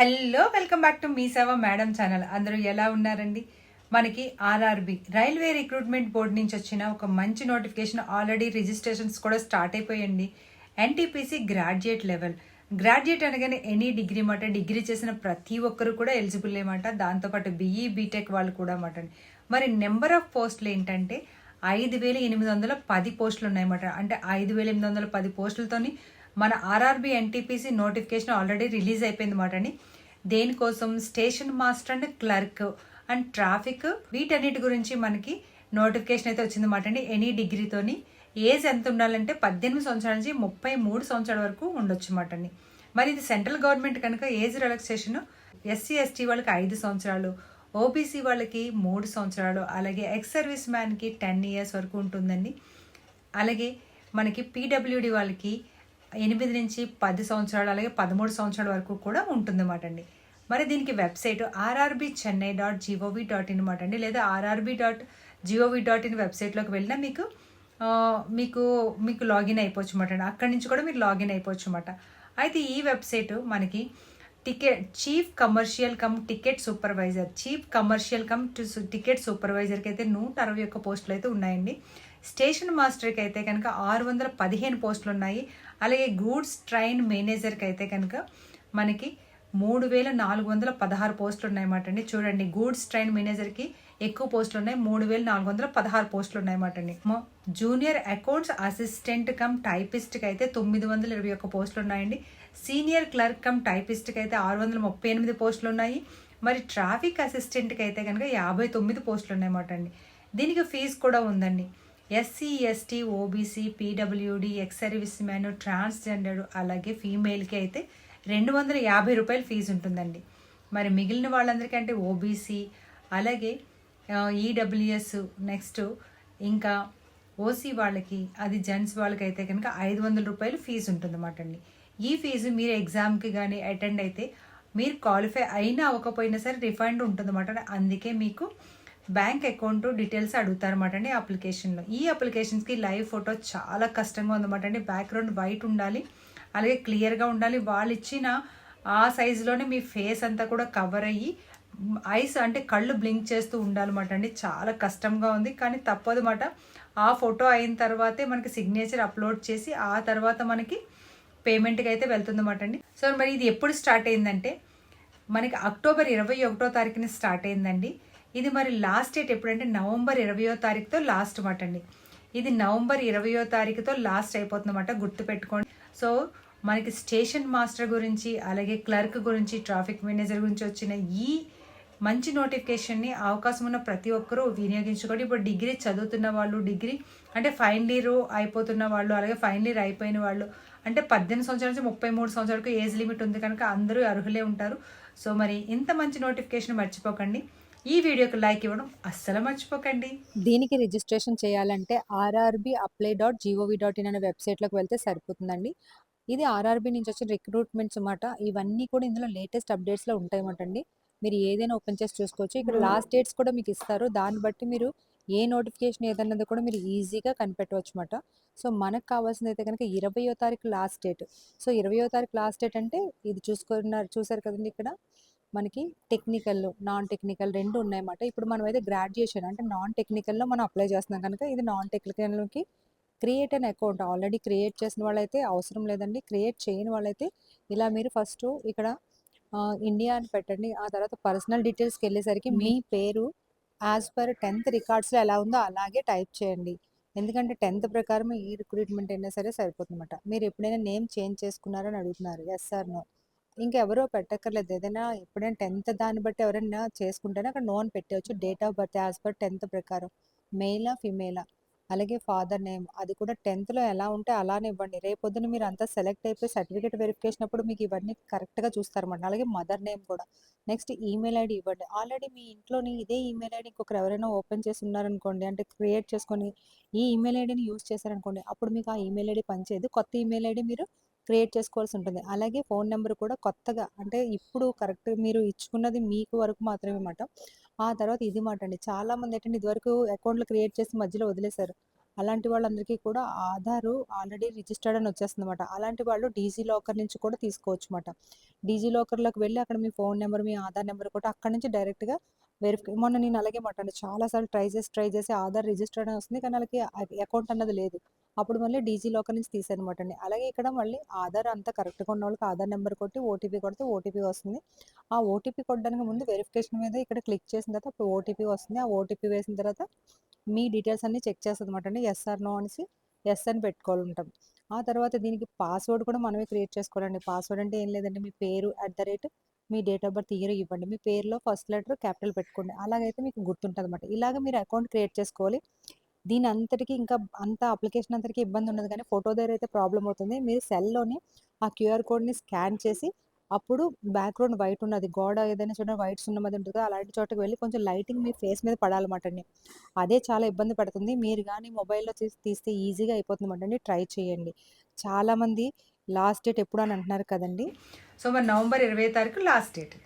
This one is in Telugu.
హలో వెల్కమ్ బ్యాక్ టు మీ సేవ మేడం ఛానల్. అందరూ ఎలా ఉన్నారండి? మనకి ఆర్ఆర్బి రైల్వే రిక్రూట్మెంట్ బోర్డు నుంచి వచ్చిన ఒక మంచి నోటిఫికేషన్ ఆల్రెడీ రిజిస్ట్రేషన్స్ కూడా స్టార్ట్ అయిపోయండి. ఎన్టీపీసీ గ్రాడ్యుయేట్ లెవెల్ గ్రాడ్యుయేట్ అనగానే ఎనీ డిగ్రీ మాట డిగ్రీ చేసిన ప్రతి ఒక్కరు కూడా ఎలిజిబుల్ ఏమాట దాంతోపాటు బీఈ బీటెక్ వాళ్ళు కూడా మాట మరి నెంబర్ ఆఫ్ పోస్టులు ఏంటంటే ఐదు వేల ఎనిమిది వందల పది పోస్టులు ఉన్నాయన్నమాట అంటే ఐదు వేల ఎనిమిది వందల పది పోస్టులతోని మన RRB NTPC notification already release అయిపోయింది మాట అండి. దేనికోసం? Station master and clerk and traffic వీటన్నిటి గురించి మనకి నోటిఫికేషన్ అయితే వచ్చింది మాట అండి. ఎనీ డిగ్రీతోని ఏజ్ ఎంత ఉండాలంటే పద్దెనిమిది సంవత్సరాల నుంచి ముప్పై మూడు సంవత్సరాల వరకు ఉండొచ్చు మాట అండి. మరి ఇది సెంట్రల్ గవర్నమెంట్ కనుక ఏజ్ రిలాక్సేషన్ ఎస్సీ ఎస్టీ వాళ్ళకి ఐదు సంవత్సరాలు ఓబీసీ వాళ్ళకి మూడు సంవత్సరాలు అలాగే ఎక్స్ సర్వీస్ మ్యాన్కి టెన్ ఇయర్స్ వరకు ఉంటుందండి. అలాగే మనకి పీడబ్ల్యూడి వాళ్ళకి ఎనిమిది నుంచి పది సంవత్సరాలు అలాగే పదమూడు సంవత్సరాల వరకు కూడా ఉంటుందన్నమాట అండి. మరి దీనికి website RRB Chennai dot G O V dot in అనమాట అండి. లేదా RRB dot G O V dot in వెబ్సైట్లోకి వెళ్ళినా మీకు మీకు మీకు లాగిన్ అయిపోవచ్చు అనమాట అండి. అక్కడి నుంచి కూడా మీరు లాగిన్ అయిపోవచ్చు అనమాట అయితే ఈ వెబ్సైట్ మనకి ticket chief commercial cum ticket supervisor chief commercial cum to ticket సూపర్వైజర్కి అయితే నూట అరవై ఒక్క పోస్టులు అయితే ఉన్నాయండి. స్టేషన్ మాస్టర్కి అయితే కనుక ఆరు వందల పదిహేను పోస్టులు ఉన్నాయి అలాగే గూడ్స్ ట్రైన్ మేనేజర్కి అయితే కనుక మనకి మూడు వేల నాలుగు వందల పదహారు పోస్టులు ఉన్నాయన్నమాట అండి. చూడండి గూడ్స్ ట్రైన్ మేనేజర్కి ఎక్కువ పోస్టులు ఉన్నాయి మూడు వేల నాలుగు వందల పదహారు పోస్టులు ఉన్నాయన్నమాట అండి జూనియర్ అకౌంట్స్ అసిస్టెంట్ కమ్ టైపిస్ట్కి అయితే తొమ్మిది వందల ఇరవై ఒక్క పోస్టులు ఉన్నాయండి సీనియర్ క్లర్క్ కమ్ టైపిస్ట్కి అయితే ఆరు వందల ముప్పై ఎనిమిది పోస్టులు ఉన్నాయి మరి ట్రాఫిక్ అసిస్టెంట్కి అయితే కనుక యాభై తొమ్మిది పోస్టులు ఉన్నాయన్నమాట అండి. దీనికి ఫీజు కూడా ఉందండి. SC ST OBC PWD ex service man transgender అలాగే ఫీమేల్కి అయితే రెండు వందల యాభై రూపాయలు ఫీజు ఉంటుందండి. మరి మిగిలిన వాళ్ళందరికీ అంటే ఓబీసీ అలాగే ఈడబ్ల్యూఎస్ నెక్స్ట్ ఇంకా ఓసీ వాళ్ళకి అది జెంట్స్ వాళ్ళకి అయితే కనుక ఐదు వందల రూపాయలు ఫీజు ఉంటుందన్నమాట అండి. ఈ ఫీజు మీరు ఎగ్జామ్కి కానీ అటెండ్ అయితే మీరు క్వాలిఫై అయినా అవ్వకపోయినా సరే రిఫండ్ ఉంటుందన్నమాట అందుకే మీకు బ్యాంక్ అకౌంట్ డీటెయిల్స్ అడుగుతారన్నమాట అండి అప్లికేషన్లో. ఈ అప్లికేషన్స్కి లైవ్ ఫోటో చాలా కష్టంగా ఉందన్నమాట అండి. బ్యాక్గ్రౌండ్ వైట్ ఉండాలి అలాగే క్లియర్గా ఉండాలి. వాళ్ళు ఇచ్చిన ఆ సైజులోనే మీ ఫేస్ అంతా కూడా కవర్ అయ్యి ఐస్ అంటే కళ్ళు బ్లింక్ చేస్తూ ఉండాలన్నమాట అండి. చాలా కష్టంగా ఉంది. కానీ తప్పదు మాట ఆ ఫోటో అయిన తర్వాతే మనకి సిగ్నేచర్ అప్లోడ్ చేసి ఆ తర్వాత మనకి పేమెంట్కి అయితే వెళ్తుందన్నమాట అండి. సో మరి ఇది ఎప్పుడు స్టార్ట్ అయిందంటే మనకి అక్టోబర్ ఇరవై ఒకటో తారీఖున స్టార్ట్ అయిందండి. ఇది మరి లాస్ట్ డేట్ ఎప్పుడంటే నవంబర్ ఇరవయో తారీఖుతో లాస్ట్ మాట అండి. ఇది నవంబర్ ఇరవయో తారీఖుతో లాస్ట్ అయిపోతుందన్నమాట గుర్తుపెట్టుకోండి. సో మనకి స్టేషన్ మాస్టర్ గురించి అలాగే క్లర్క్ గురించి ట్రాఫిక్ మేనేజర్ గురించి వచ్చిన ఈ మంచి నోటిఫికేషన్ని అవకాశం ఉన్న ప్రతి ఒక్కరూ వినియోగించుకోండి. ఇప్పుడు డిగ్రీ చదువుతున్న వాళ్ళు డిగ్రీ అంటే ఫైనల్ ఇయర్ అయిపోతున్న వాళ్ళు అలాగే ఫైనల్ ఇయర్ అయిపోయిన వాళ్ళు అంటే పద్దెనిమిది సంవత్సరాల నుంచి ముప్పై మూడు సంవత్సరాలకు ఏజ్ లిమిట్ ఉంది కనుక అందరూ అర్హులే ఉంటారు. సో మరి ఇంత మంచి నోటిఫికేషన్ మర్చిపోకండి. ఈ వీడియోకి లైక్ ఇవ్వడం అస్సలు మర్చిపోకండి. దీనికి రిజిస్ట్రేషన్ చేయాలంటే RRB apply dot G O V dot in అనే వెబ్సైట్లోకి వెళ్తే సరిపోతుందండి. ఇది ఆర్ఆర్బి నుంచి వచ్చిన రిక్రూట్మెంట్స్ అన్నమాట. ఇవన్నీ కూడా ఇందులో లేటెస్ట్ అప్డేట్స్లో ఉంటాయన్నమాట అండి. మీరు ఏదైనా ఓపెన్ చేసి చూసుకోవచ్చు. ఇక్కడ లాస్ట్ డేట్స్ కూడా మీకు ఇస్తారు. దాన్ని బట్టి మీరు ఏ నోటిఫికేషన్ ఏదన్నది కూడా మీరు ఈజీగా కనిపెట్టవచ్చు అనమాట సో మనకు కావాల్సింది అయితే కనుక ఇరవయో తారీఖు లాస్ట్ డేట్. సో ఇరవయో తారీఖు లాస్ట్ డేట్ అంటే ఇది చూసుకున్నారు చూసారు కదండి ఇక్కడ? మనకి టెక్నికల్ నాన్ టెక్నికల్ రెండు ఉన్నాయన్నమాట. ఇప్పుడు మనం అయితే గ్రాడ్యుయేషన్ అంటే నాన్ టెక్నికల్లో మనం అప్లై చేస్తున్నాం కనుక ఇది non టెక్నికల్కి create an account. Already create చేసిన వాళ్ళైతే అవసరం లేదండి. క్రియేట్ చేయని వాళ్ళైతే ఇలా మీరు ఫస్ట్ ఇక్కడ ఇండియా అని పెట్టండి. ఆ తర్వాత పర్సనల్ డీటెయిల్స్కి వెళ్ళేసరికి మీ పేరు యాజ్ పర్ టెన్త్ రికార్డ్స్లో ఎలా ఉందో అలాగే టైప్ చేయండి. ఎందుకంటే టెన్త్ ప్రకారం ఈ రిక్రూట్మెంట్ అయినా సరే సరిపోతుందన్నమాట. మీరు ఎప్పుడైనా నేమ్ చేంజ్ చేసుకున్నారని అడుగుతున్నారు. ఎస్ సార్ నో ఇంకెవరో పెట్టక్కర్లేదు. ఏదైనా ఎప్పుడైనా టెన్త్ దాన్ని బట్టి ఎవరైనా చేసుకుంటేనే అక్కడ నో అని పెట్టవచ్చు. Date of birth as per tenth ప్రకారం. మెయిలా ఫిమేలా అలాగే ఫాదర్ నేమ్ అది కూడా టెన్త్లో ఎలా ఉంటే అలానే ఇవ్వండి. రేపొద్దున మీరు అంతా సెలెక్ట్ అయిపోయి సర్టిఫికేట్ వెరిఫికేషన్ అప్పుడు మీకు ఇవన్నీ కరెక్ట్గా చూస్తారన్నమాట. అలాగే మదర్ నేమ్ కూడా. నెక్స్ట్ ఈమెయిల్ ఐడి ఇవ్వండి. ఆల్రెడీ మీ ఇంట్లోని ఇదే ఈమెయిల్ ఐడి ఇంకొకరు ఎవరైనా ఓపెన్ చేసి ఉన్నారనుకోండి అంటే క్రియేట్ చేసుకొని ఈ ఈమెయిల్ ఐడిని యూస్ చేశారనుకోండి అప్పుడు మీకు ఆ ఈమెయిల్ ఐడి పనిచేయదు. కొత్త ఈమెయిల్ ఐడి మీరు క్రియేట్ చేసుకోవాల్సి ఉంటుంది. అలాగే ఫోన్ నెంబర్ కూడా కొత్తగా అంటే ఇప్పుడు కరెక్ట్ మీరు ఇచ్చుకున్నది మీకు వరకు మాత్రమే అన్నమాట. ఆ తర్వాత ఇది మాట అండి. చాలా మంది ఏంటంటే ఇదివరకు అకౌంట్లు క్రియేట్ చేసి మధ్యలో వదిలేశారు. అలాంటి వాళ్ళందరికీ కూడా ఆధారు ఆల్రెడీ రిజిస్టర్డ్ అని వచ్చేస్తుంది అనమాట అలాంటి వాళ్ళు డీజీ లాకర్ నుంచి కూడా తీసుకోవచ్చు అనమాట డీజీ లాకర్‌లోకి వెళ్ళి అక్కడ మీ ఫోన్ నెంబర్ మీ ఆధార్ నెంబర్ కూడా అక్కడ నుంచి డైరెక్ట్‌గా వెరిఫై మొన్న నేను అలాగే మాట అండి ట్రై చేసి, ట్రై చేసి ఆధార్ రిజిస్టర్డ్ అని వస్తుంది. కానీ వాళ్ళకి అకౌంట్ అన్నది లేదు. అప్పుడు మళ్ళీ డీజీ లాకర్ నుంచి తీసేయనమాట అండి. అలాగే ఇక్కడ మళ్ళీ ఆధార్ అంతా కరెక్ట్‌గా ఉన్న వాళ్ళకి ఆధార్ నెంబర్ కొట్టి ఓటీపీ కొడితే ఓటీపీ వస్తుంది. ఆ ఓటీపీ కొట్టడానికి ముందు వెరిఫికేషన్ మీద ఇక్కడ క్లిక్ చేసిన తర్వాత అప్పుడు ఓటీపీ వస్తుంది. ఆ ఓటీపీ వేసిన తర్వాత మీ డీటెయిల్స్ అన్నీ చెక్ చేస్తదన్నమాట అండి. ఎస్ఆర్ నో అనేసి ఎస్ అని పెట్టుకోవాలంటాం. ఆ తర్వాత దీనికి పాస్వర్డ్ కూడా మనమే క్రియేట్ చేసుకోవాలండి. పాస్వర్డ్ అంటే ఏం లేదండి మీ పేరు అట్ ద రేట్ మీ డేట్ ఆఫ్ బర్త్ ఇయర్ ఇవ్వండి. మీ పేరులో ఫస్ట్ లెటర్ క్యాపిటల్ పెట్టుకోండి. అలాగైతే మీకు గుర్తుంటుంది అనమాట ఇలాగ మీరు అకౌంట్ క్రియేట్ చేసుకోవాలి. దీని అంతటికి ఇంకా అంత అప్లికేషన్ అంతటికి ఇబ్బంది ఉండదు కానీ ఫోటో దగ్గర అయితే ప్రాబ్లమ్ అవుతుంది. మీరు సెల్లోనే ఆ క్యూఆర్ కోడ్‌ని స్కాన్ చేసి అప్పుడు బ్యాక్‌గ్రౌండ్ వైట్ ఉన్నది. గోడ ఏదైనా చూడండి వైట్స్ ఉన్న మీద కదా! అలాంటి చోటకి వెళ్ళి కొంచెం లైటింగ్ మీ ఫేస్ మీద పడాలన్నమాట అండి. అదే చాలా ఇబ్బంది పడుతుంది మీరు కానీ మొబైల్‌లో తీసి తీస్తే ఈజీగా అయిపోతుందన్నమాట అండి. ట్రై చేయండి. చాలామంది లాస్ట్ డేట్ ఎప్పుడు అని అంటున్నారు కదండి సో, మరి నవంబర్ 20 తారీఖు లాస్ట్ డేట్.